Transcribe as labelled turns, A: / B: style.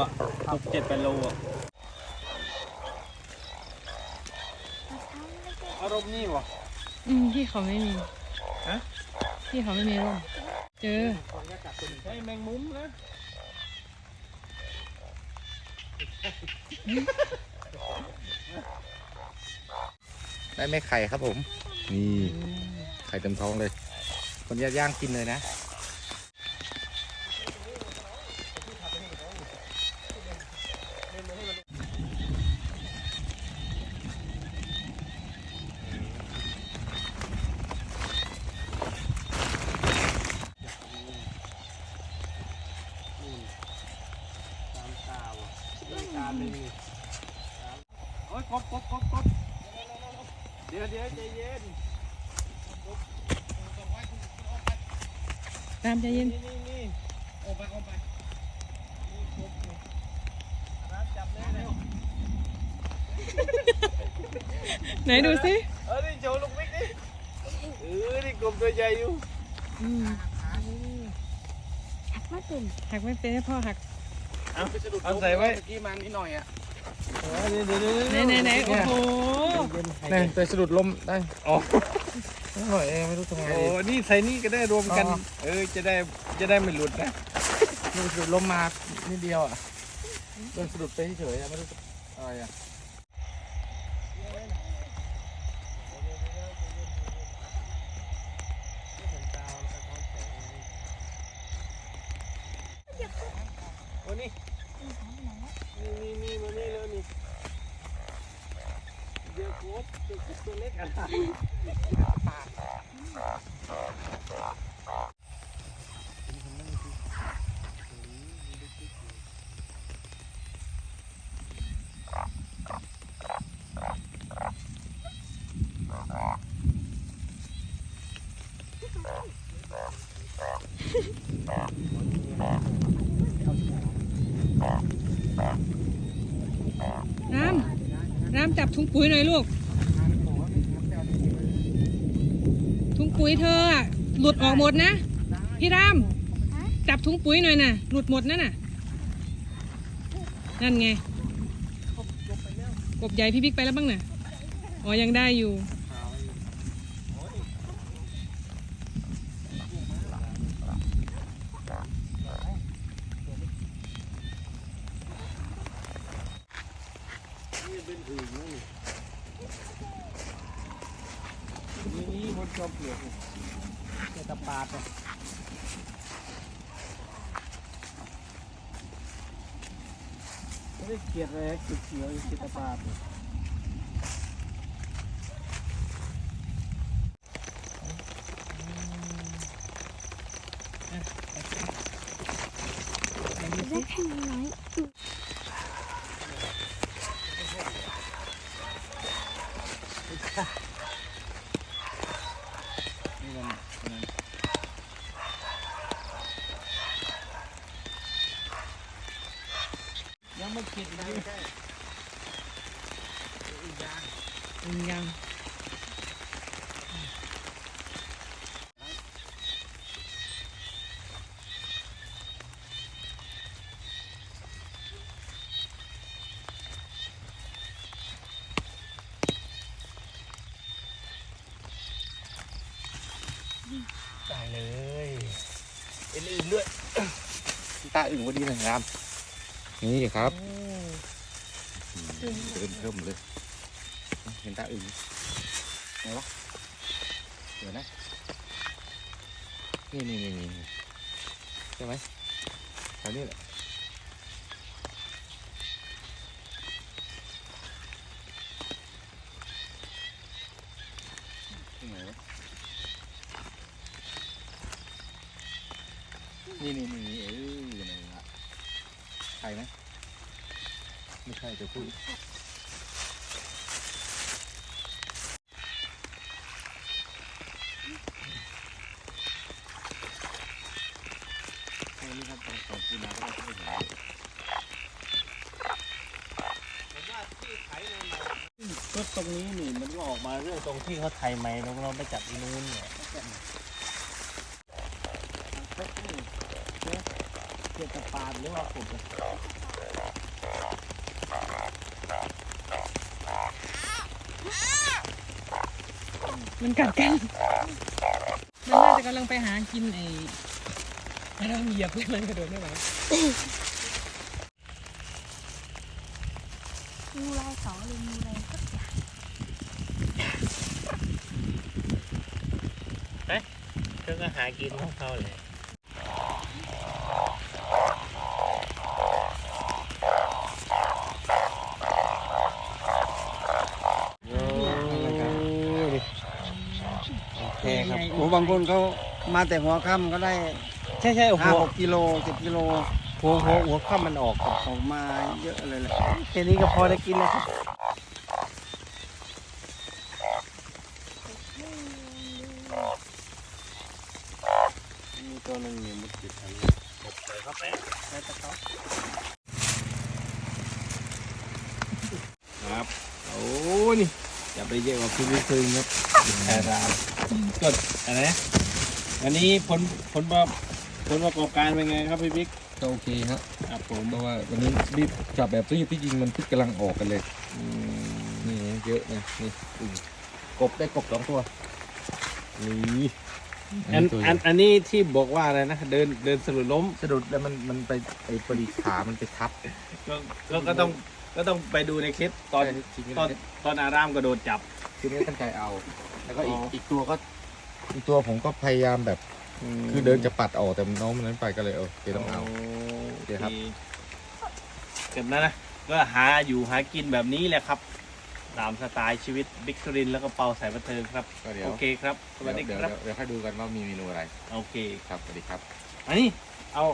A: อะหกเจ็ดแปดโลอะอารมณ์นี่วะ
B: อืมพี่เขาไม่มี
A: ฮะ
B: พี่เขาไม่มีร่มเจอ
A: ใช่แมงมุมนะ
C: ได้ไหม่ไข่ครับผม นี่ ไข่เต็มท้องเลย คนย่างกินเลยนะ
A: ตามตาว่ะตามเลยโอ้ย กบกบกบกบเดี๋ยวเดี๋ยวใจเย็น
B: ตามใจเย็น
A: นี่นี่ออ้ไปโอ้ไปนี่กบจับเลยเร็ว
B: ไหนดูสิ
A: เออนี่โชว์ลูกมิกดิเออนี่กบตัวใหญ่อยู่
D: หักไม่เป็น
B: หักไม่เป็นให้พ่อหัก
A: เอาใส่ไว้
C: เมื่อกี้มานิดหน่อยอะ
A: เดี๋ยวเดี๋ยวเดี๋ยว
B: ไหนไหนไหนโอ้โห
C: นี่แต่สะดุดลมได้อ๋อนิดหน่อยเองไม่รู้ทำไง
A: โอ้
C: ดี
A: นี่ใส่นี่ก็ได้รวมกัน
C: อ๋อ
A: เออจะได้จะได้ไม่หลุดนะ
C: นี่สะดุดลมมานิดเดียวอะโดนสะดุดไปเฉยๆอะไม่รู้อะไรอะ
A: โอ้นี่นี่นี่นี่มานี่แล้วนี่เดี๋ยวกบเดี๋ยวกบตัวเล็กอะไร
B: น้ำ น้ำจับถุงปุ๋ยหน่อยลูก ถุง ปุ๋ยเธออะหลุดออกหมดนะ พี่รามจับถุงปุ๋ยหน่อยน่ะหลุดหมดนั่นน่ะ นั่นไง กบใหญ่พี่บิ๊กไปแล้วบ้างน่ะ อ๋อ ยังได้อยู่
A: นี่เป็นอื่นนี่ นี่นี่บนจอมเปลือกนี่เจตะปาดอะไม่ได้เกลียดอะไรเขียวๆเจตะปาด
D: ได้แค่นี้ ย
A: นี่มันมันยังไม่คิดนะ
B: อืมยัง
C: เลยเป็นอื่นด้วยตาอื่นพอดีเลยครับนี่ครับเดินเพิ่มเลยเห็นตาอื่นไหนวะเดี๋ยวนะนี่นี่นี่นี่ใช่ไหมแถวนี้แหละที่ไหนวะ นี่นี่นี่เออนั่นละ ใช่ไหมไม่ใช่จะพูด
A: ตรงนี้ครับตรงสองคูนาก็ได้ไม่เห็นผมว่าที่ไถในก็ตรงนี้นี่มันก็ออกมาเรื่องตรงที่เขาไถไหมเราเราไปจับที่นู้นเนี่ย เจตปาาดหรือว่ากบอะ
B: มันกัดกันมันน่าจะกำลังไปหากินไอ้ไอ้เราเหยียบเลยมันกระโดดไม่ไหว
D: งูลายสองหรืองูลายสักอย่าง
A: เขาก็หากินของเขาเลย
E: เคครับโอ้บางคนเขามาแต่หัวค่ำก็ได้
A: ใช่ใช่หั
E: ห้าวหกกิโลสิบกิโล
A: หัวหัวหัวข้ามมันออกครับ
E: ออกมาเยอะเลยแหละ
A: แค่นี้ก็พอได้กินแล้วครับ
E: มีตัวหนึ่งอยู่มุดติดอันนี้
A: กบเลยครับแม่แล้วแต่เขา
C: ครับโอ้นี่ อย่าไปเยอะกว่าพี่วิคืนครับ
A: แค่รามก็อะไรนะอันนี้ผลผลประผลประกอบการเป็นไงครับพี่บิ๊ก
C: ก็โอเคครับ
A: ครับผม
C: เพราะว่าวันนี้รีบจับแบบรีบที่จริงมันพิษกำลังออกกันเลย
A: อืม
C: นี่เยอะนะนี่อึ่งกบได้กบสองตัว
A: นี่
C: อั
A: อัน
C: ตัวให
A: อั
C: ญ่
A: นอันนี้ที่บอกว่าอะไรนะเดินเดินสะดุดล้ม
C: สะดุดแล้วมันมันไปไอ้ปรีขามันไปทับ
A: ก็ก็ก็ต้อง ก็ต้องไปดูในคลิปตอน
C: ใช่ทีนี้
A: ตอนตอนอารามกระโดดจับ
C: ทีนี้ตั้งใจเอา แล้วก็อีก
A: อ๋ออี
C: อีกตัวก็อีกตัวผมก็พยายามแบบ คือเดินจะปัดออกแต่น้องมันนั้นไปก็เลยเออเดี๋ยวต้องเอา โอเคครับ
A: เก็บนั้นนะ ก็หาอยู่หากินแบบนี้แหละครับ ตามสไตล์ชีวิตบิ๊กริน แล้วก็เปาสายบันเทิงครับ
C: ก็เดี๋ยว
A: โอเคครับ สวัสดี
C: เดี๋ยว
A: ครับ
C: เดี๋ยวเดี๋ยวให้ดูกันว่ามีเมนูอะไร
A: โอเค
C: ครับสวัสดีครับ
A: อันนี้เอา